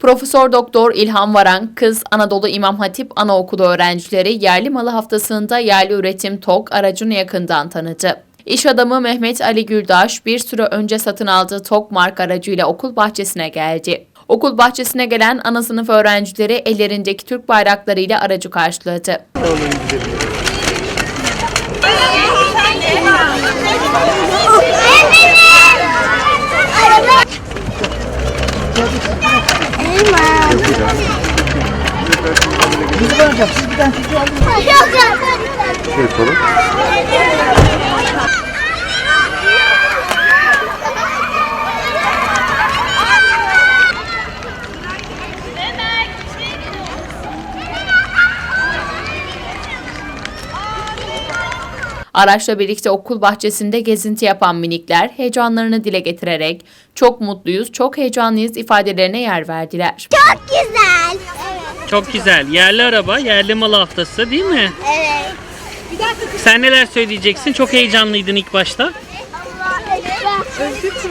Profesör Doktor İlhan Varan, Kız Anadolu İmam Hatip Anaokulu öğrencileri yerli malı haftasında yerli üretim TOG aracını yakından tanıdı. İş adamı Mehmet Ali Güldaş bir süre önce satın aldığı TOG marka aracıyla okul bahçesine geldi. Okul bahçesine gelen ana sınıf öğrencileri ellerindeki Türk bayraklarıyla aracı karşıladı. Yapalım. Araçla birlikte okul bahçesinde gezinti yapan minikler heyecanlarını dile getirerek çok mutluyuz, çok heyecanlıyız ifadelerine yer verdiler. Çok güzel. Çok güzel. Yerli araba, yerli mal haftası değil mi? Evet. Sen neler söyleyeceksin? Çok heyecanlıydın ilk başta.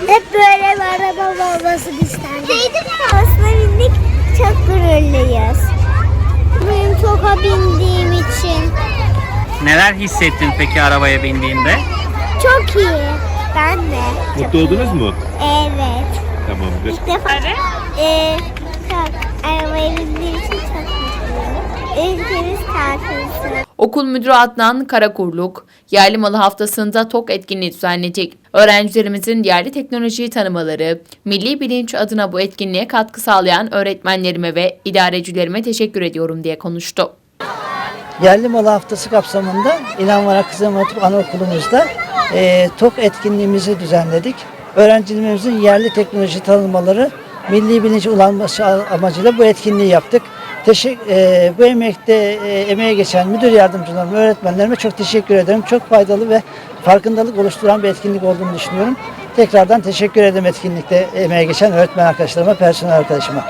Hep böyle bir araba olmasını isterdim. Aslında bindik çok gururluyuz. Benim çok bindiğim için. Neler hissettin peki arabaya bindiğinde? Çok iyi. Ben de. Mutlu oldunuz mu? Evet. Tamamdır. İlk defa. Ee, çok. Arabaya bindiğim için çok mutluyum. Ülkemiz tatilsi. Okul Müdürü Adnan Karakurluk, yerli malı haftasında TOK etkinliği düzenleyecek. Öğrencilerimizin yerli teknolojiyi tanımaları, milli bilinç adına bu etkinliğe katkı sağlayan öğretmenlerime ve idarecilerime teşekkür ediyorum diye konuştu. Yerli Malı Haftası kapsamında Kızım Hatip Anaokulumuzda e, TOK etkinliğimizi düzenledik. Öğrencilerimizin yerli teknoloji tanımaları, milli bilinç ulanması amacıyla bu etkinliği yaptık. Teşekkür, e, bu emekte e, emeğe geçen müdür yardımcılarıma, öğretmenlerime çok teşekkür ederim. Çok faydalı ve farkındalık oluşturan bir etkinlik olduğunu düşünüyorum. Tekrardan teşekkür ederim etkinlikte emeğe geçen öğretmen arkadaşlarıma, personel arkadaşıma.